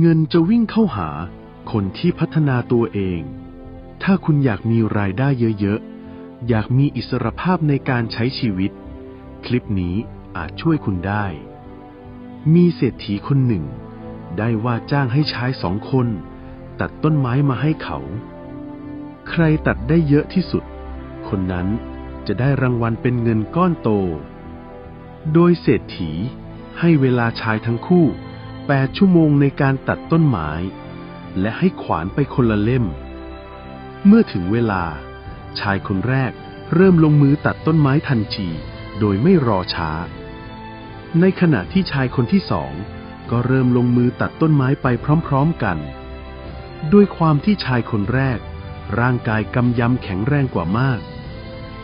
เงินจะวิ่งเข้าหาคนที่พัฒนาตัวเอง ถ้าคุณอยากมีรายได้เยอะๆ อยากมีอิสรภาพในการใช้ชีวิต คลิปนี้อาจช่วยคุณได้ มีเศรษฐีคนหนึ่ง ได้ว่าจ้างให้ชายสองคน ตัดต้นไม้มาให้เขา ใครตัดได้เยอะที่สุด คนนั้นจะได้รางวัลเป็นเงินก้อนโต โดยเศรษฐีให้เวลาชายทั้งคู่ 8 ชั่วโมงในการตัดต้นไม้ และให้ขวานไปคนละเล่ม เมื่อถึงเวลา ชายคนแรกเริ่มลงมือตัดต้นไม้ทันที โดยไม่รอช้า ในขณะที่ชายคนที่สองก็เริ่มลงมือตัดต้นไม้ไปพร้อมๆกัน ด้วยความที่ชายคนแรก ร่างกายกำยำแข็งแรงกว่ามาก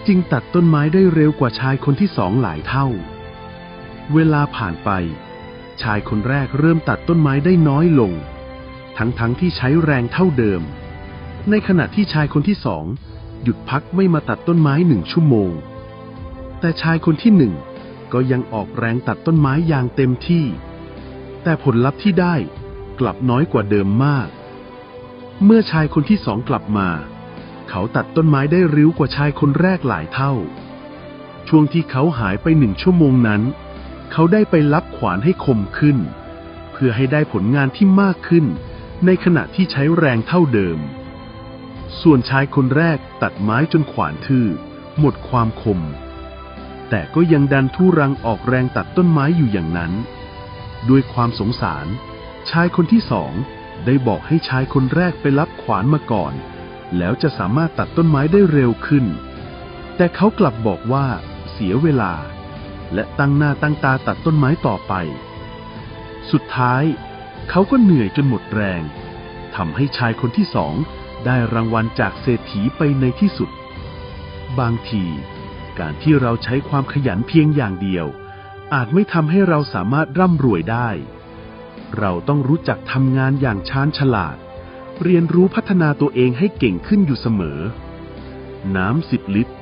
จึงตัดต้นไม้ได้เร็วกว่าชายคนที่สองหลายเท่า เวลาผ่านไป ชายคนแรกเริ่มตัดต้นไม้ได้น้อยลง ทั้งๆทที่ใช้แรงเท่าเดิม ในขณะที่ชายคนที่สองหยุดพักไม่มาตัดต้นไม้หนึ่งชั่วโมง แต่ชายคนที่หนึ่งก็ยังออกแรงตัดต้นไม้อย่างเต็มที่ แต่ผลลัพธ์ที่ได้กลับน้อยกว่าเดิมมาก เมื่อชายคนที่สองกลับมา เขาตัดต้นไม้ได้ริ้วกว่าชายคนแรกหลายเท่า ช่วงที่เขาหายไปหนึ่งชั่วโมงนั้น เขาได้ไปรับขวานให้คมขึ้น เพื่อให้ได้ผลงานที่มากขึ้น ในขณะที่ใช้แรงเท่าเดิม ส่วนชายคนแรกตัดไม้จนขวานทื่อ หมดความคม แต่ก็ยังดันทุรังออกแรงตัดต้นไม้อยู่อย่างนั้น ด้วยความสงสาร ชายคนที่สองได้บอกให้ชายคนแรกไปรับขวานมาก่อน แล้วจะสามารถตัดต้นไม้ได้เร็วขึ้น แต่เขากลับบอกว่าเสียเวลา และตั้งหน้าตั้งตาตัดต้นไม้ต่อไป สุดท้ายเขาก็เหนื่อยจนหมดแรงทำให้ชายคนที่สองได้รางวัลจากเศรษฐีไปในที่สุด บางที การที่เราใช้ความขยันเพียงอย่างเดียว อาจไม่ทำให้เราสามารถร่ำรวยได้ เราต้องรู้จักทำงานอย่างชาญฉลาด เรียนรู้พัฒนาตัวเองให้เก่งขึ้นอยู่เสมอ น้ำสิบลิตร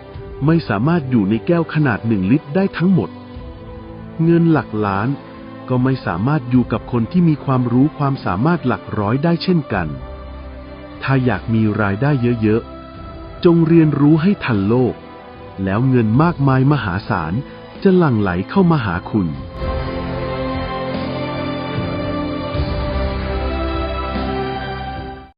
ไม่สามารถอยู่ในแก้วขนาดหนึ่งลิตรได้ทั้งหมด เงินหลักล้านก็ไม่สามารถอยู่กับคนที่มีความรู้ความสามารถหลักร้อยได้เช่นกัน ถ้าอยากมีรายได้เยอะๆ จงเรียนรู้ให้ทันโลก แล้วเงินมากมายมหาศาลจะหลั่งไหลเข้ามาหาคุณ